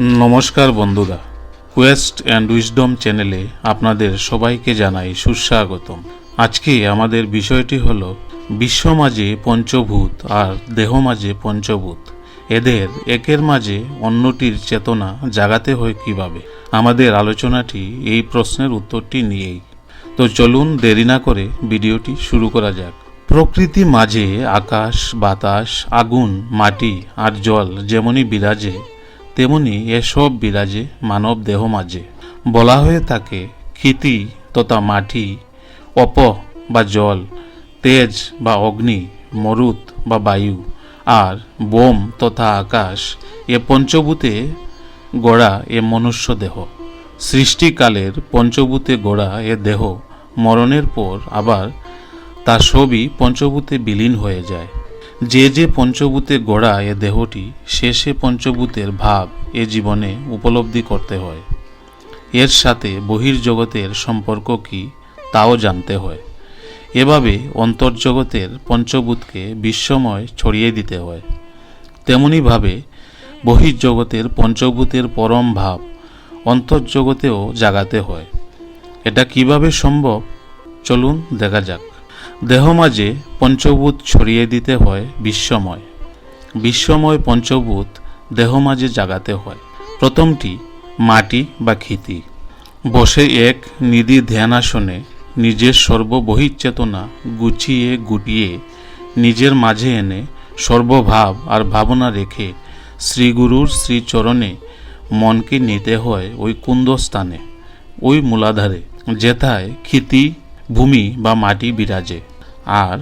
নমস্কার বন্ধুরা। Quest and wisdom চ্যানেলে আপনাদের সবাইকে জানাই সুস্বাগতম। আজকে আমাদের বিষয়টি হল, বিশ্ব মাঝে পঞ্চভূত আর দেহ মাঝে পঞ্চভূত। এদের একের মাঝে অন্যটির চেতনা জাগাতে হয় কীভাবে? আমাদের আলোচনাটি এই প্রশ্নের উত্তরটি নিয়েই। তো চলুন দেরি না করে ভিডিওটি শুরু করা যাক। প্রকৃতি মাঝে আকাশ, বাতাস, আগুন, মাটি আর জল যেমনই বিরাজে তেমনি এসব বিরাজে মানব দেহ মাঝে। বলা হয়ে থাকে, ক্ষিতি তথা মাটি, অপ বা জল, তেজ বা অগ্নি, মরুত বা বায়ু, আর বোম তথা আকাশ, এ পঞ্চভূতে গড়া এ মনুষ্য দেহ। সৃষ্টিকালের পঞ্চভূতে গড়া এ দেহ, মরণের পর আবার তা সবই পঞ্চভূতে বিলীন হয়ে যায়। যে যে পঞ্চভূতে গড়া এ দেহটি, সে সে পঞ্চভূতের ভাব এ জীবনে উপলব্ধি করতে হয়। এর সাথে বহির্জগতের সম্পর্ক কি, তাও জানতে হয়। এভাবে অন্তর্জগতের পঞ্চভূতকে বিশ্বময় ছড়িয়ে দিতে হয়। তেমনিভাবে বহির্জগতের পঞ্চভূতের পরম ভাব অন্তর্জগতেও জাগাতে হয়। এটা কীভাবে সম্ভব? চলুন দেখা যাক। দেহ মাঝে পঞ্চভূত ছড়িয়ে দিতে হয় বিশ্বময়। বিশ্বময় পঞ্চভূত দেহ মাঝে জাগাতে হয়। প্রথমটি মাটি বা ক্ষিতি। বসে এক নিধি ধ্যান আসনে নিজের সর্ববহিচ্চেতনা গুছিয়ে গুটিয়ে নিজের মাঝে এনে সর্বভাব আর ভাবনা রেখে শ্রীগুরুর শ্রীচরণে মনকে নিতে হয় ওই কুন্দস্থানে, ওই মূলাধারে, যেথায় ক্ষিতি, ভূমি বা মাটি বিরাজে। আর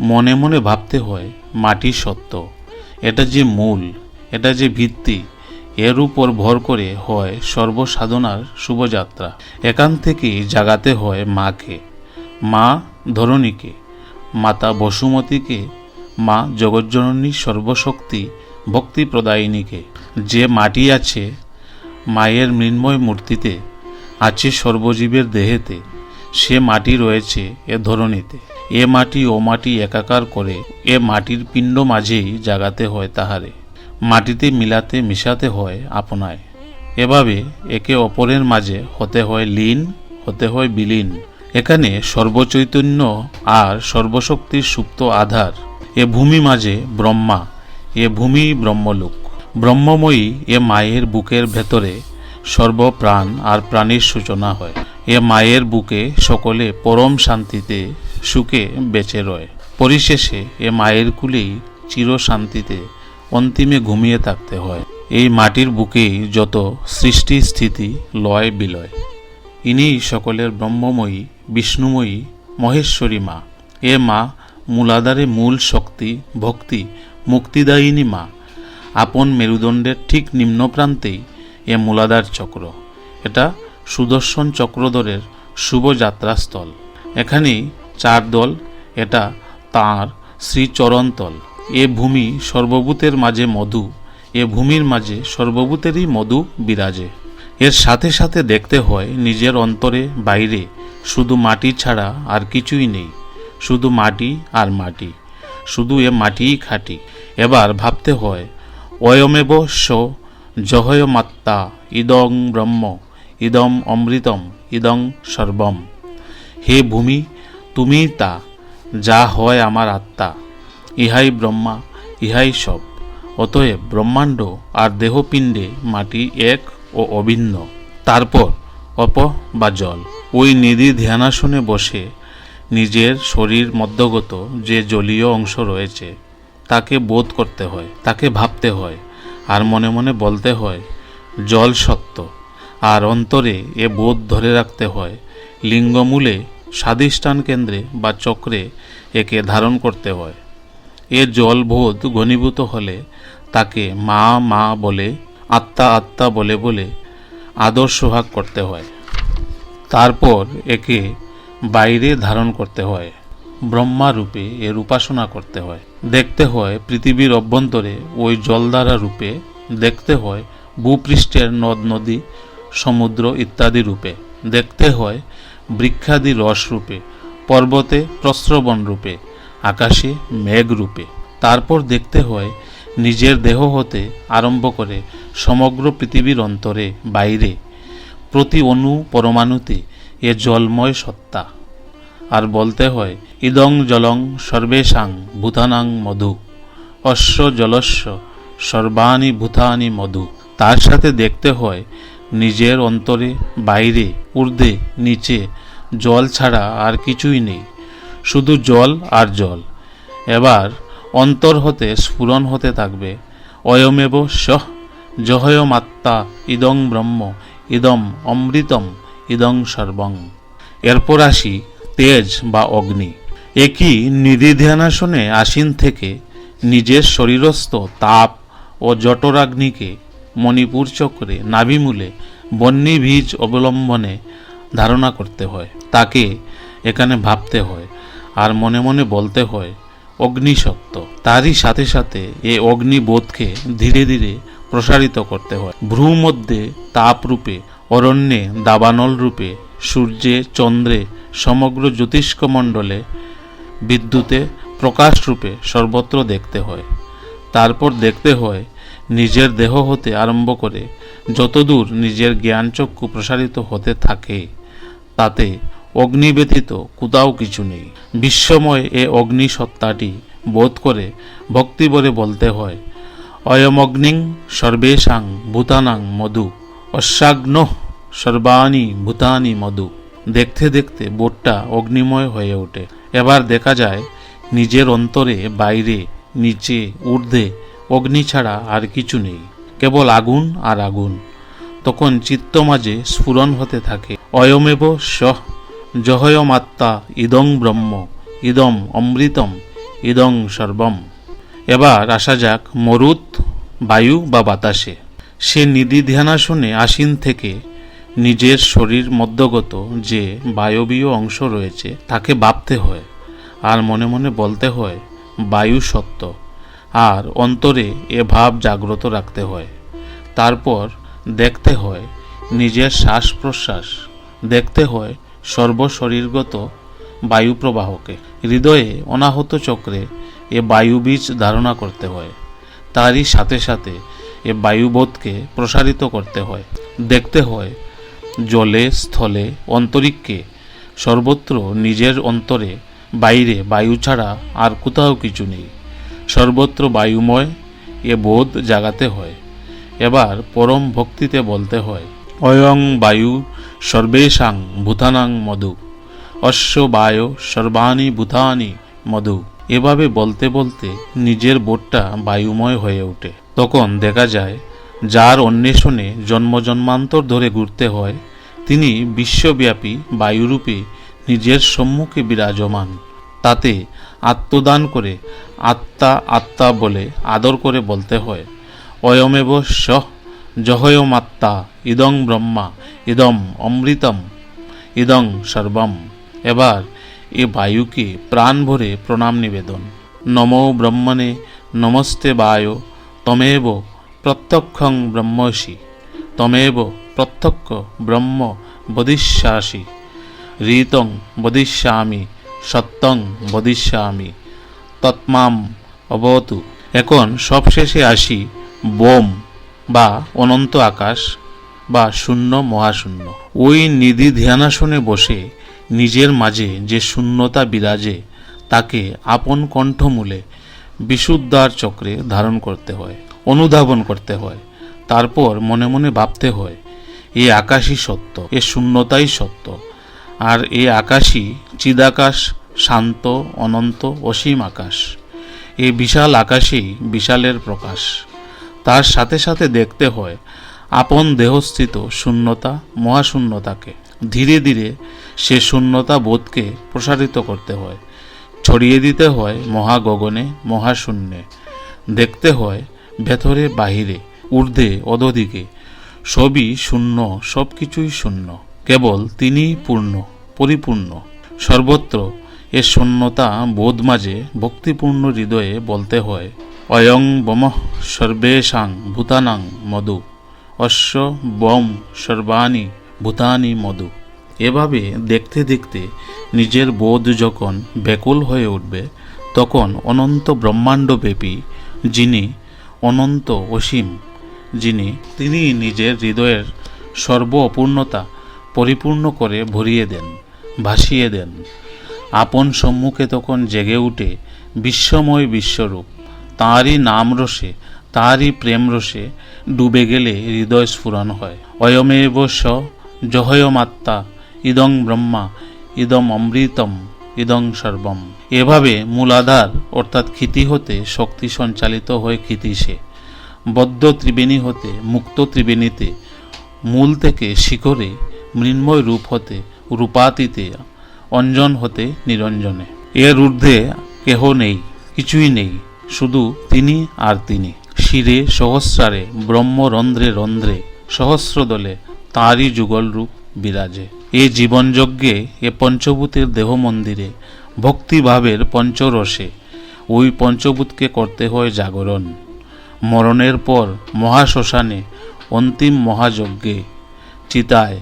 মনে মনে ভাবতে হয়, মাটি সত্য। এটা যে মূল, এটা যে ভিত্তি, এর উপর ভর করে হয় সর্বসাধনার শুভযাত্রা। এখান থেকেই জাগাতে হয় মাকে, মা ধরণীকে, মাতা বসুমতীকে, মা জগজ্জননী সর্বশক্তি ভক্তি প্রদায়িনীকে যে মাটি আছে, মায়ের মৃন্ময় মূর্তিতে, আছে সর্বজীবের দেহেতে, সে মাটি রয়েছে এ ধরণীতে। এ মাটি ও মাটি একাকার করে, এ মাটির পিণ্ড মাঝেই জাগাতে হয় তাহারে। মাটিতে মিলাতে মিশাতে হয় আপনায়। এভাবে একে অপরের মাঝে হতে হয় লীন, হতে হয় বিলীন। এখানে সর্বচৈতন্য আর সর্বশক্তির সুপ্ত আধার। এ ভূমি মাঝে ব্রহ্মা, এ ভূমি ব্রহ্মলোক। ব্রহ্মময়ী এ মায়ের বুকের ভেতরে সর্বপ্রাণ আর প্রাণীর সূচনা হয়। এ মায়ের বুকে সকলে পরম শান্তিতে সুখে বেঁচে রয়। পরিশেষে এ মায়ের কুলেই চির শান্তিতে অন্তিমে ঘুমিয়ে থাকতে হয়। এই মাটির বুকেই যত সৃষ্টি স্থিতি, লয় বিলয়। ইনিই সকলের ব্রহ্মময়ী, বিষ্ণুময়ী, মহেশ্বরী মা। এ মা মূলাধারে মূল শক্তি, ভক্তি, মুক্তিদায়িনী মা। আপন মেরুদণ্ডের ঠিক নিম্ন প্রান্তেই এ মূলাধার চক্র। এটা সুদর্শন চক্রধরের শুভ যাত্রাস্থল। এখানেই চার দল, এটা তাঁর শ্রীচরণতল এ ভূমি সর্বভূতের মাঝে মধু, এ ভূমির মাঝে সর্বভূতেরই মধু বিরাজে। এর সাথে সাথে দেখতে হয় নিজের অন্তরে বাইরে শুধু মাটি ছাড়া আর কিছুই নেই, শুধু মাটি আর মাটি, শুধু এ মাটিই খাটি। এবার ভাবতে হয়, অয়মেব স জহয়মাত্মা ইদং ব্রহ্ম, ইদম অমৃতম, ইদং সর্বম। হে ভূমি তুমি তা, যা হয় আমার আত্মা। ইহাই ব্রহ্মা, ইহাই সব। অতএব ব্রহ্মাণ্ড আর দেহপিণ্ডে মাটি এক ও অভিন্ন। তারপর অপ বা জল। ওই নিধি ধ্যানাসনে বসে নিজের শরীর মধ্যগত যে জলীয় অংশ রয়েছে, তাকে বোধ করতে হয়, তাকে ভাবতে হয়, আর মনে মনে বলতে হয়, জল সত্য। আর অন্তরে এ বোধ ধরে রাখতে হয়, লিঙ্গমূলে স্বাধিষ্ঠান কেন্দ্রে বা চক্রে একে ধারণ করতে হয়। এ জলবোধ ঘনীভূত হলে তাকে মা মা বলে, আত্মা আত্মা বলে বলে আদর সোহাগ করতে হয়। তারপর একে বাইরে ধারণ করতে হয়। ব্রহ্মা রূপে এর উপাসনা করতে হয়। দেখতে হয় পৃথিবীর অভ্যন্তরে ওই জলধারা রূপে। দেখতে হয় ভূপৃষ্ঠের নদ, নদী, সমুদ্র ইত্যাদি রূপে। দেখতে হয় বৃক্ষাদি রস রূপে, পর্বতে প্রস্রবণ রূপে, আকাশে মেঘ রূপে। তারপর দেখতে হয়, নিজের দেহ হতে আরম্ভ করে সমগ্র পৃথিবীর অন্তরে, বাইরে, প্রতি অণু পরমাণুতে এ জলময় সত্তা। আর বলতে হয়, ইদং জলং সর্বেশাং ভূতানাং মধু, অশ্ব জলস্য সর্বাণি ভূতানি মধু। তার সাথে দেখতে হয়, নিজের অন্তরে, বাইরে ঊর্ধ্বে, নিচে, জল ছাড়া আর কিছুই নেই, শুধু জল আর জল। এবার অন্তর হতে স্ফুরণ হতে থাকবে। অয়মেব সহ জহয়মাত্মা ইদং ব্রহ্ম, ইদম অমৃতম, ইদং সর্বং। এরপর আসি তেজ বা অগ্নি। একই নিধিধ্যানাসনে আসীন থেকে নিজের শরীরস্থ তাপ ও জঠরাগ্নিকে মণিপুর চক্রে নাভিমূলে বন্যী বীজ অবলম্বনে ধারণা করতে হয়, তাকে এখানে ভাবতে হয় আর মনে মনে বলতে হয়, অগ্নিসত্ত্ব। তারই সাথে সাথে এ অগ্নিবোধকে ধীরে ধীরে প্রসারিত করতে হয়। ভ্রু মধ্যে তাপরূপে, অরণ্যে দাবানল রূপে সূর্যে, চন্দ্রে, সমগ্র জ্যোতিষ্কমণ্ডলে বিদ্যুতে প্রকাশ রূপে সর্বত্র দেখতে হয়। তারপর দেখতে হয়, নিজের দেহ হতে আরম্ভ করে যতদূর নিজের জ্ঞানচক্ষু প্রসারিত হতে থাকে, তাতে অগ্নি ব্যতীত কোথাও কিছু নেই। বিশ্বময় এ অগ্নি সত্তাটি বোধ করে ভক্তি বলে বলতে হয় অয়মগ্নিং সর্বেশাং ভূতানাং মধু অশ্বাগ্ন সর্বাণি ভূতানি মধু। দেখতে দেখতে বোটটা অগ্নিময় হয়ে ওঠে। এবার দেখা যায়, নিজের অন্তরে, বাইরে, নিচে, ঊর্ধ্বে অগ্নি ছাড়া আর কিছু নেই। কেবল আগুন আর আগুন, তখন চিত্ত মাঝে স্ফুরণ হতে থাকে। অয়মেব সহ জহয়মাত্মা ইদং ব্রহ্ম, ইদম অমৃতম, ইদং সর্বম। এবার আসা যাক মরুত বায়ু বা বাতাসে। সে নিধি ধ্যানাসনে আসীন থেকে নিজের শরীর মধ্যগত যে বায়বীয় অংশ রয়েছে, তাকে ভাবতে হয়, আর মনে মনে বলতে হয়, বায়ু সত্য আর অন্তরে এ ভাব জাগ্রত রাখতে হয়। তারপর দেখতে হয় নিজের শ্বাস প্রশ্বাস দেখতে হয় সর্বশরীরগত বায়ু প্রবাহকে হৃদয়ে অনাহত চক্রে এ বায়ু বীজ ধারণা করতে হয়। তারই সাথে সাথে এ বায়ুবোধকে প্রসারিত করতে হয়। দেখতে হয় জলে, স্থলে, অন্তরিক্ষে সর্বত্র নিজের অন্তরে বাইরে বায়ু ছাড়া আর কোথাও কিছু নেই। সর্বত্র বায়ুময় এ বোধ জাগাতে হয়, এবার পরম ভক্তিতে বলতে হয়, অয়ং বায়ু সর্বেশাং ভূতানাং মধু, অশ্ব বায়ু সর্বাণী ভূতানি মধু। এভাবে বলতে বলতে নিজের বোধটা বায়ুময় হয়ে ওঠে। তখন দেখা যায়, যার অন্বেষণে জন্ম জন্মান্তর ধরে ঘুরতে হয়, তিনি বিশ্বব্যাপী বায়ুরূপে নিজের সম্মুখে বিরাজমান। তাতে আত্মদান করে আত্মা আত্মা বলে আদর করে বলতে হয়। অয়মেব সহ জহয়ম আত্মা ইদং ব্রহ্মা, ইদম অমৃতম, ইদং সর্বম। এবার এ বায়ুকে প্রাণ ভরে প্রণাম নিবেদন। নমো ব্রহ্মণে নমস্তে বায়, তমেব প্রত্যক্ষং ব্রহ্মসি, তমেব প্রত্যক্ষ ব্রহ্ম বদিষ্যাসি ঋতং বদিষ্যামি সত্যং বদিষ্যামি, তৎমাম অবতু। এখন সবশেষে আসি বোম বা অনন্ত আকাশ বা শূন্য মহাশূন্য। ওই নিধি ধ্যানাসনে বসে নিজের মাঝে যে শূন্যতা বিরাজে, তাকে আপন কণ্ঠমূলে বিশুদ্ধার চক্রে ধারণ করতে হয়, অনুধাবন করতে হয়, তারপর মনে মনে ভাবতে হয়, এ আকাশই সত্য, এ শূন্যতাই সত্য, আর এ আকাশই চিদাকাশ, শান্ত, অনন্ত, অসীম আকাশ। এই বিশাল আকাশেই বিশালের প্রকাশ। তার সাথে সাথে দেখতে হয়, আপন দেহস্থিত শূন্যতা, মহাশূন্যতাকে। ধীরে ধীরে সে শূন্যতা বোধকে প্রসারিত করতে হয়। ছড়িয়ে দিতে হয় মহাগগনে, মহাশূন্যে। দেখতে হয় ভেতরে বাহিরে, ঊর্ধ্বে, অধদিকে। সবই শূন্য সব কিছুই শূন্য। কেবল তিনিই পূর্ণ, পরিপূর্ণ। সর্বত্র এ শূন্যতা বোধ মাঝে ভক্তিপূর্ণ হৃদয়ে বলতে হয়। অয়ং বম সর্বেশাং ভূতানাং মধু, অশ্ব বম সর্বাণি ভূতানি মধু। এভাবে দেখতে দেখতে নিজের বোধ যখন ব্যাকুল হয়ে উঠবে, তখন অনন্ত ব্রহ্মাণ্ডব্যাপী যিনি অনন্ত অসীম, যিনি তিনি নিজের হৃদয়ের সর্ব অপূর্ণতা পরিপূর্ণ করে ভরিয়ে দেন। ভাসিয়ে দেন। আপন সম্মুখে তখন জেগে উঠে বিশ্বময় বিশ্বরূপ, তাঁরই নাম রসে, তাঁরই প্রেম রসে ডুবে গেলে হৃদয় স্ফুরণ হয়। অয়মেব স জহয়মাত্মা, ইদং ব্রহ্মা, ইদম অমৃতম, ইদং সর্বম। এভাবে মূলাধার অর্থাৎ ক্ষিতি হতে শক্তি সঞ্চালিত হয়ে ক্ষিতিসে বদ্ধ ত্রিবেণী হতে, মুক্ত ত্রিবেণীতে, মূল থেকে শিখরে মৃন্ময় রূপ হতে রূপাতীতে অঞ্জন হতে নিরঞ্জনে। এর ঊর্ধ্বে কেহ নেই, কিছুই নেই, শুধু তিনি আর তিনি। শিরে সহস্রারে, ব্রহ্মরন্ধ্রে রন্ধ্রে সহস্র দলে তাঁরই যুগল রূপ বিরাজে। এ জীবনযজ্ঞে, এ পঞ্চভূতের দেহ মন্দিরে ভক্তিভাবের পঞ্চরসে, ওই পঞ্চভূতকে করতে হয় জাগরণ। মরণের পর মহাশ্মশানে অন্তিম মহাযজ্ঞে, চিতায়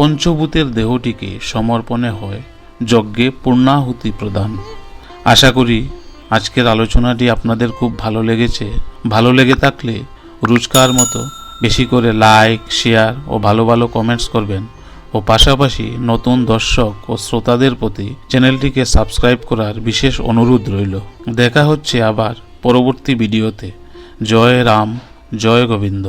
পঞ্চভূতের দেহটিকে সমর্পণে হয় যজ্ঞে পূর্ণাহুতি প্রদান। আশা করি আজকের আলোচনাটি আপনাদের খুব ভালো লেগেছে। ভালো লেগে থাকলে রোজকার মতো বেশি করে লাইক, শেয়ার ও ভালো ভালো কমেন্টস করবেন। ও পাশাপাশি নতুন দর্শক ও শ্রোতাদের প্রতি চ্যানেলটিকে সাবস্ক্রাইব করার বিশেষ অনুরোধ রইল। দেখা হচ্ছে আবার পরবর্তী ভিডিওতে। জয় রাম, জয় গোবিন্দ।